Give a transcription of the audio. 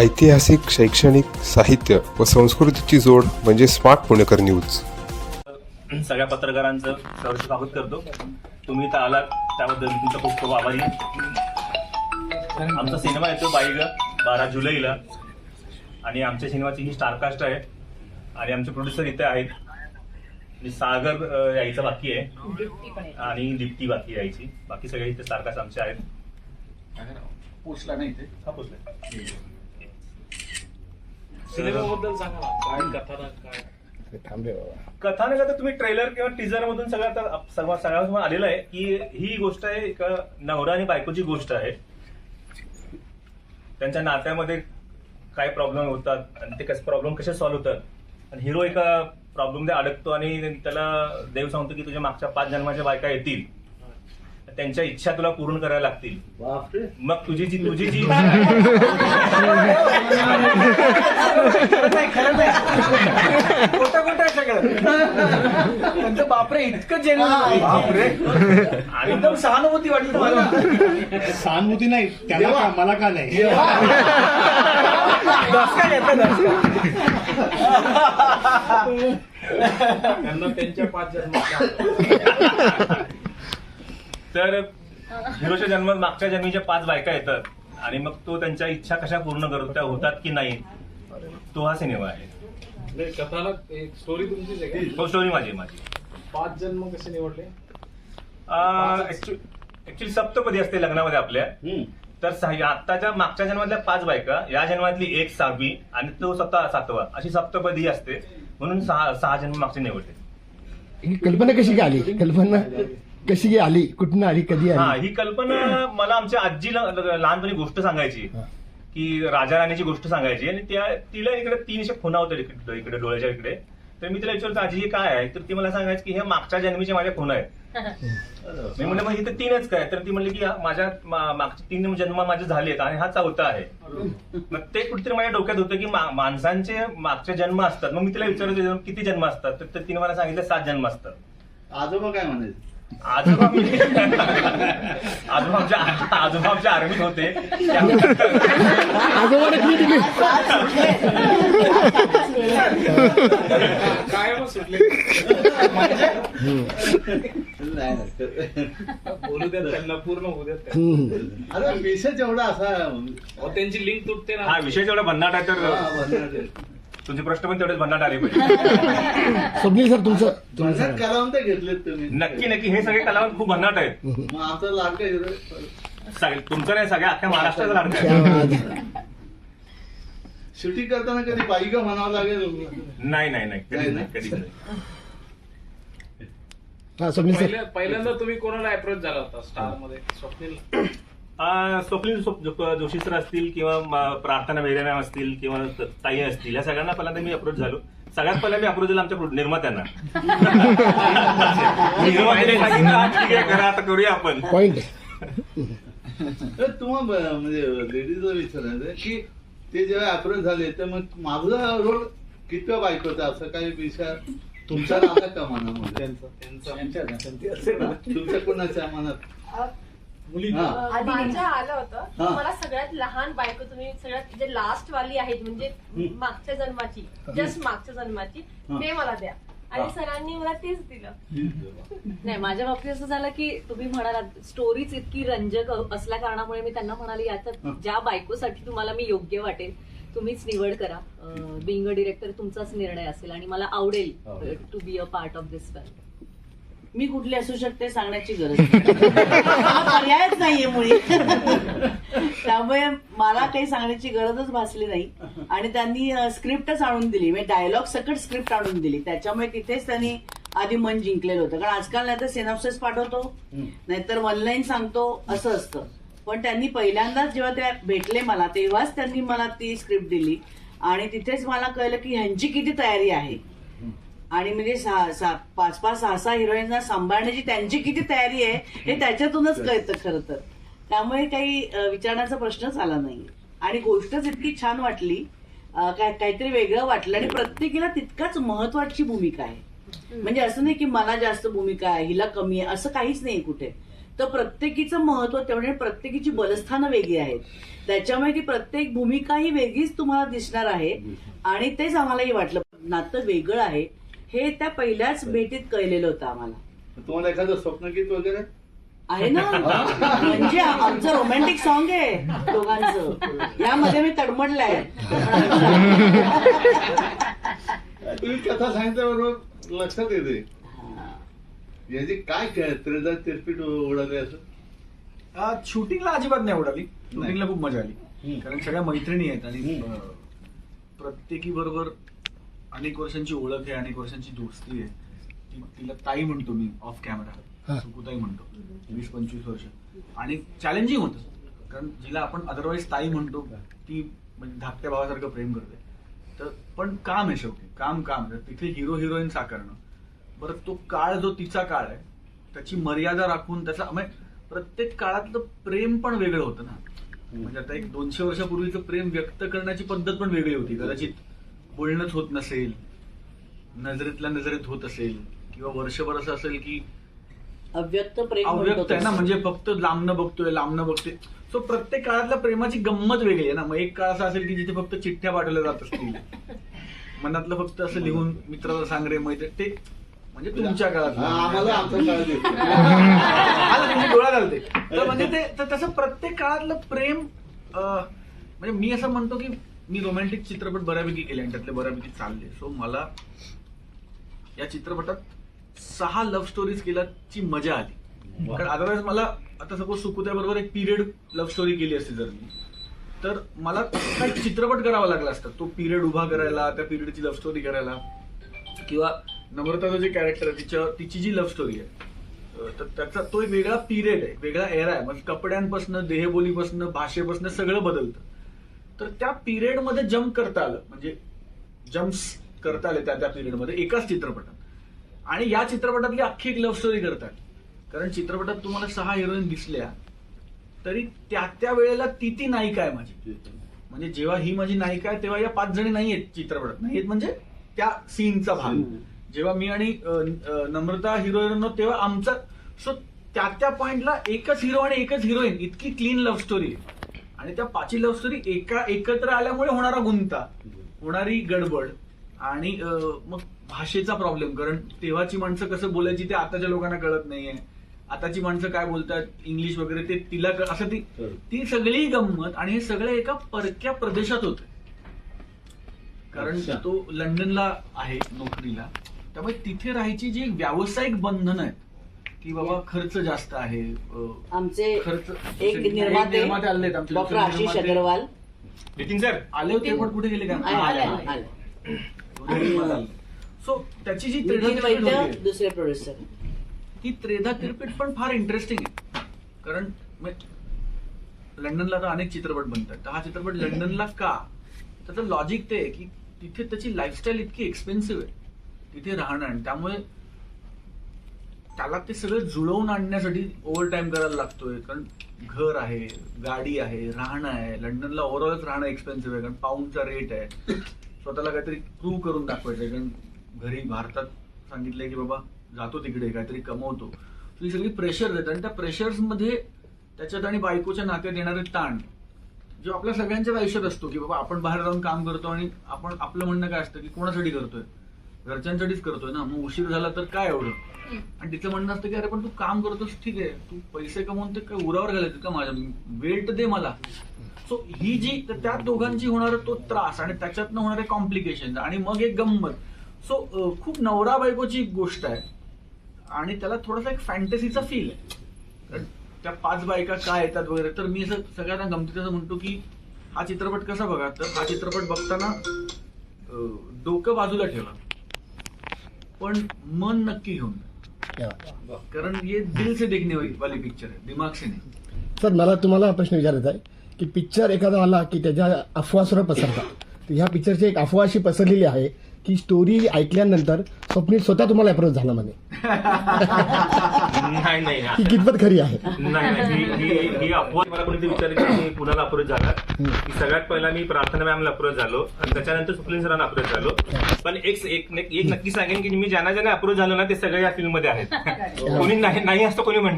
ऐतिहासिक शैक्षणिक साहित्य व संस्कृतीची जोड म्हणजे स्मार्ट पुणेकर न्यूज. सगळ्या पत्रकारांचं सहर्ष स्वागत करतो. तुम्ही इथं आलात त्याबद्दल मी तुमचा खूप खूप आभारी. आमचा सिनेमा येतो बाईग बारा जुलैला. आणि आमच्या सिनेमाची ही स्टारकास्ट आहे. आणि आमचे प्रोड्युसर इथे आहेत. आणि सागर यायचं बाकी आहे. आणि दीप्ती बाकी यायची. बाकी सगळे इथे स्टारकास्ट आमचे आहेत. पोचला नाही इथे. हा पोचले. सिनेमाबद्दल सांगा ना. काय कथा काय? कथानक आता तुम्ही ट्रेलर किंवा टीजर मधून सगळं आता सगळं सगळ्यांसमोर आलेलं आहे की ही गोष्ट आहे एक नवरा आणि बायकोची गोष्ट आहे. त्यांच्या नात्यामध्ये काय प्रॉब्लेम होतात आणि ते कसे प्रॉब्लेम कसे सॉल्व्ह होतात. आणि हिरो एका प्रॉब्लेममध्ये अडकतो आणि त्याला देव सांगतो की तुझ्या मागच्या पाच जन्माच्या बायका येतील. त्यांच्या इच्छा तुला पूर्ण करायला लागतील. बापरे. मग तुझी जी तुझी जी खोटं खोटं आहे सगळं त्यांचं बापरे इतकं जेवण बापरे. आणि एकदम सहानुभूती वाटली मला. सहानुभूती नाही त्याला का मला का नाही? घेतला त्यांना त्यांच्या पाच जन्माच्या तर हिरोच्या जन्म मागच्या जन्मीच्या पाच बायका येतात. आणि मग तो त्यांच्या इच्छा कशा पूर्ण करतो त्या होतात की नाही तो हा सिनेमा आहे. म्हणजे कथाला एक स्टोरी तुमचीच आहे का? तो स्टोरी माझी माझी. पाच जन्म कसे निवडले? ऍक्च्युली सप्तपदी असते लग्नामध्ये आपल्या. तर सहा- आत्ताच्या मागच्या जन्मातल्या पाच बायका या जन्मातली एक सहावी आणि तो स्वतः सातवा अशी सप्तपदी असते. म्हणून सहा सहा जन्म मागचे निवडते ही कल्पना कशी काय आली? कल्पना? कशी काय आली कुठून आली कधी हा आली? ही कल्पना मला आमच्या आजी लहानपणी गोष्ट सांगायची. की राजा राणीची गोष्ट सांगायची. आणि त्या तिला इकडे तीनशे खुणा होत्या इकडे इकडे डोळ्याच्या इकडे. तर मी तिला विचारतो आजी हे काय आहे? तर ती मला सांगायची की हे मागच्या जन्मीच्या माझ्या खुणा आहेत. मी म्हणलं मग इथे तीनच काय? तर ती म्हणली की हा माझ्या मा- मागचे तीन जन्म माझे झालेत आणि हा चौथा आहे. मग ते कुठेतरी माझ्या डोक्यात होतं की मा- माणसांचे मागचे जन्म असतात. मग मी तिला विचारतो किती जन्म असतात? तर तिने मला सांगितलं सात जन्म असतात. आजोबा काय म्हणायचे आजोबा मी- आजोबा आमच्या आजोबा आमच्या आर्मीत होते सुटले बोलू द्या त्यांना पूर्ण होऊ द्या. अरे विषय जेवढा असा अहो, त्यांची लिंक तुटते हा ना विषय जेवढा भन्नाट आहे हा, तर. तुमचे प्रश्न पण तेवढेच भन्नाट आले पाहिजे. स्वप्नील सर तुमचं तुमचं कलावंत घेतलेत तुम्ही. नक्की नक्की. हे सगळे कलावंत खूप भन्नाट आहेत. मग आमचा लाडका हिरो सगळे तुमचं नाही सगळ्या अख्ख्या महाराष्ट्राचा लाडका आहे. शूटिंग करताना कधी बाईक म्हणावं लागेल? नाही नाही नाही. कधी नाही? कधी नाही हा स्वप्नील सर. पहिल्या- पहिल्यांदा तुम्ही कोणाला अप्रोच झाला होता स्टारमध्ये? स्वप्नील स्वप्नील जोशी सर असतील किंवा म- प्रार्थना बेरे मॅम असतील किंवा ताई असतील या सगळ्यांना पहिल्यांदा मी अप्रोच झालो. सगळ्यात पहिला मी अप्रोच झालो आमच्या निर्मात्यांना. निर्मात्याने सांगितलं "हा, ठीक आहे करा आता करूया आपण. तुम्हाला म्हणजे लेडीजला विचारायचं की ते जेव्हा अप्रोच झाले तर मग माझा रोल कितव्या बायकोचा असं काही विचार तुमच्या आला का मनामध्ये तुमच्या कोणाच्या मनात? हा. आधी माझ्या आलं होतं. हा. मला सगळ्यात लहान बायको तुम्ही सगळ्यात जे लास्ट वाली आहेत म्हणजे मागच्या जन्माची जस्ट मागच्या जन्माची हा. ते मला द्या. हा. आणि सरांनी मला तेच दिलं. नाही माझ्या बाबतीत असं झालं की तुम्ही म्हणालात स्टोरीच इतकी रंजक असल्या कारणामुळे मी त्यांना म्हणाले याच्यात ज्या बायकोसाठी तुम्हाला मी योग्य वाटेल तुम्हीच निवड करा. बिंग अ डिरेक्टर तुमचाच निर्णय असेल आणि मला आवडेल to be a part of this film मी कुठली असू शकते सांगण्याची गरज पर्यायच नाहीये मुळी. त्यामुळे मला काही सांगण्याची गरजच भासली नाही. आणि त्यांनी स्क्रिप्टच आणून दिली. म्हणजे डायलॉग सकट स्क्रिप्ट आणून दिली. त्याच्यामुळे तिथेच त्यांनी आधी मन जिंकलेलं होतं. कारण आजकाल नाही तर सेनॉप्सिस पाठवतो नाहीतर ऑनलाईन सांगतो असं असतं. पण त्यांनी पहिल्यांदाच जेव्हा त्या भेटले मला तेव्हाच त्यांनी मला ती स्क्रिप्ट दिली. आणि तिथेच मला कळलं की ह्यांची किती तयारी आहे. आणि म्हणजे पाच पाच सहा सहा हिरोईनना सांभाळण्याची त्यांची किती तयारी आहे हे त्याच्यातूनच कळतं खरं तर. त्यामुळे काही विचारण्याचा प्रश्नच आला नाही. आणि गोष्टच इतकी छान वाटली काय काहीतरी वेगळं वाटलं आणि प्रत्येकीला तितकाच महत्वाची भूमिका आहे. म्हणजे असं नाही की मला जास्त भूमिका आहे हिला कमी आहे असं काहीच नाही कुठे. तर प्रत्येकीचं महत्त्व तेवढे प्रत्येकीची बलस्थानं वेगळी आहेत. त्याच्यामुळे ती प्रत्येक भूमिका ही वेगळीच तुम्हाला दिसणार आहे आणि तेच आम्हालाही वाटलं. नातं वेगळं आहे. हे त्या पहिल्याच भेटीत कळलेलं होतं आम्हाला. तुम्हाला एखादं स्वप्नगीत वगैरे? आहे ना? म्हणजे आमचं रोमॅन्टिक सॉन्ग आहे दोघांचं. यामध्ये मी तडमडलाय. तुम्ही कथा सांगितल्याबरोबर लक्षात येते. याची काय त्रेदा तिरपीट उडाली असं? शूटिंगला अजिबात नाही उडाली शूटिंगला खूप मजा आली. कारण सगळ्या मैत्रिणी आहेत आणि प्रत्येकी बरोबर अनेक वर्षांची ओळख आहे अनेक वर्षांची दोस्ती आहे. ती तिला ताई म्हणतो मी ऑफ कॅमेरा सुकुताई म्हणतो वीस पंचवीस वर्ष. आणि चॅलेंजिंग होतं. कारण जिला आपण अदरवाईज ताई म्हणतो ती म्हणजे धाकट्या भावासारखं प्रेम करते. तर पण काम आहे शेवटी. काम काम. तिथे हिरो हिरोईन साकारणं. बरं तो काळ जो तिचा काळ आहे त्याची मर्यादा राखून त्याचा म्हणजे प्रत्येक काळातलं प्रेम पण वेगळं होतं ना. म्हणजे आता एक दोनशे वर्षापूर्वीचं प्रेम व्यक्त करण्याची पद्धत पण वेगळी होती कदाचित. बोलणंच होत नसेल नजरेतल्या नजरेत होत असेल किंवा वर्षभर असं असेल की अव्यक्त प्रेम अव्यक्त आहे ना. म्हणजे फक्त लांबनं बघतोय लांबनं बघतोय. सो प्रत्येक काळातल्या प्रेमाची गंमत वेगळी आहे ना. मग एक काळ असा असेल की जिथे फक्त चिठ्ठ्या पाठवल्या जात असतील. मनातलं फक्त असं लिहून मित्राला सांग रे मैत्री ते म्हणजे तुमच्या काळात आम्हाला आमचा काळ दिसतो आलं तुम्ही डोळा घालते तर म्हणजे ते तसं प्रत्येक काळातलं प्रेम म्हणजे मी असं म्हणतो की मी रोमॅन्टिक चित्रपट बऱ्यापैकी केले आणि त्यातले बऱ्यापैकी चालले. सो मला या चित्रपटात सहा लव्ह स्टोरीज केल्याची मजा आली. कारण अदरवाईज मला आता सपोज सुकुत्याबरोबर एक पिरियड लव्ह स्टोरी केली असती जर मी तर मला काही चित्रपट करावा लागला असता. तो पिरियड उभा करायला त्या पिरियडची लव्ह स्टोरी करायला किंवा नम्रताचं जे कॅरेक्टर आहे तिच्या तिची जी लव्ह स्टोरी आहे तर त्याचा तो एक वेगळा पिरियड आहे वेगळा एरा आहे. म्हणजे कपड्यांपासून देहबोलीपासून भाषेपासून सगळं बदलतं. तर त्या पिरियडमध्ये जम्प करता आलं. म्हणजे जम्प्स करता आले त्या त्या पिरियडमध्ये एकाच चित्रपटात. आणि या चित्रपटातली अख्खी एक लव्ह स्टोरी करता आली कारण चित्रपटात तुम्हाला सहा हिरोईन दिसल्या तरी त्या त्या वेळेला ती ती नायिका आहे माझी. म्हणजे जेव्हा ही माझी नायिका आहे तेव्हा या पाच जणी नाही आहेत चित्रपटात. नाही आहेत म्हणजे त्या सीनचा भाग. जेव्हा मी आणि नम्रता हिरोईन तेव्हा आमचा सो त्या त्या पॉइंटला एकच हिरो आणि एकच हिरोईन इतकी क्लीन लव्ह स्टोरी आहे. आणि त्या पाची लव्ह स्टोरी एका एकत्र आल्यामुळे होणारा गुंता होणारी गडबड आणि मग भाषेचा प्रॉब्लेम कारण तेव्हाची माणसं कसं बोलायची ते आताच्या लोकांना कळत नाहीये. आताची माणसं काय बोलतात इंग्लिश वगैरे ते तिला असं ती ती सगळी गंमत आणि हे सगळे एका परक्या प्रदेशात होते कारण. तो लंडनला आहे नोकरीला. त्यामुळे तिथे राहायची जी व्यावसायिक बंधनं आहेत की बाबा खर्च जास्त आहे. आमचे खर्च एक निर्माते आले आमचे डॉक्टर आशिष. अग्रवाल. नितीन सर? आले होते पण कुठे गेले आले, आले, काय आले. सो त्याची जी त्रेधा दुसरे प्रोड्युसर ती त्रेधा तिरपीट पण फार इंटरेस्टिंग आहे. कारण म- लंडनला तर अनेक चित्रपट बनतात. तर हा चित्रपट लंडनला का? त्याचं लॉजिक ते आहे की तिथे त्याची लाईफस्टाईल इतकी एक्सपेन्सिव्ह आहे. तिथे राहणं आणि त्यामुळे त्याला ते सगळं जुळवून आणण्यासाठी ओव्हर टाइम करायला लागतोय. कारण घर आहे गाडी आहे राहणं आहे. लंडनला ओव्हरऑलच राहणं एक्सपेन्सिव्ह आहे. कारण पाऊंडचा रेट आहे. स्वतःला काहीतरी प्रूव्ह करून दाखवायचं आहे कारण घरी भारतात सांगितलंय की बाबा जातो तिकडे काहीतरी कमवतो. ही सगळी प्रेशर देतात आणि त्या प्रेशर्समध्ये त्याच्यात आणि बायकोच्या नात्यात येणारे ताण जो आपल्या सगळ्यांच्याच आयुष्यात असतो. की बाबा आपण बाहेर जाऊन काम करतो आणि आपण आपलं म्हणणं काय असतं की कोणासाठी करतोय? घरच्यांसाठीच करतोय ना मग उशीर झाला तर काय एवढं? आणि तिचं म्हणणं असतं की अरे पण तू काम करतोस ठीक आहे. तू पैसे कमवून ते काय उरावर घालायचे का माझ्या? तर दे मला. सो ही जी त्या दोघांची होणारा तो त्रास आणि त्याच्यातनं होणारे कॉम्प्लिकेशन आणि मग एक गंमत. सो खूप नवरा बायकोची गोष्ट आहे आणि त्याला थोडासा एक फॅन्टसीचा फील आहे. कारण त्या पाच बायका काय येतात वगैरे तर मी असं सगळ्यांना गमतीत असं म्हणतो की हा चित्रपट कसा बघा? तर हा चित्रपट बघताना डोकं बाजूला ठेवा. पण मन नक्की घेऊन जा. कारण ये दिल से देखने वाली पिक्चर है दिमाग से नहीं. सर मला तुम्हाला प्रश्न विचारायचा आहे की पिक्चर एखादा आला की त्याच्या अफवा सुद्धा पसरतात. तर ह्या पिक्चरची एक अफवा अशी पसरलेली आहे की स्टोरी ऐकल्यानंतर स्वप्नील स्वतः तुम्हाला अप्रोच झाला म्हणे. नाही नाही ही कितपत खरी आहे. नाही नाही ही- ही ही अफवा मला कोणीतरी विचारली की मी पुण्याला अप्रोच झाला की सगळ्यात पहिला मी प्रार्थना मॅमला अप्रोच झालो आणि त्याच्यानंतर सुप्रीम सरांना अप्रोच झालो. पण एक एक एक नक्की सांगेन की मी ज्यांना ज्यांना अप्रोच झालो ना ते सगळे या फिल्ममध्ये आहेत. कोणी नाही नाही असं कोणी म्हणत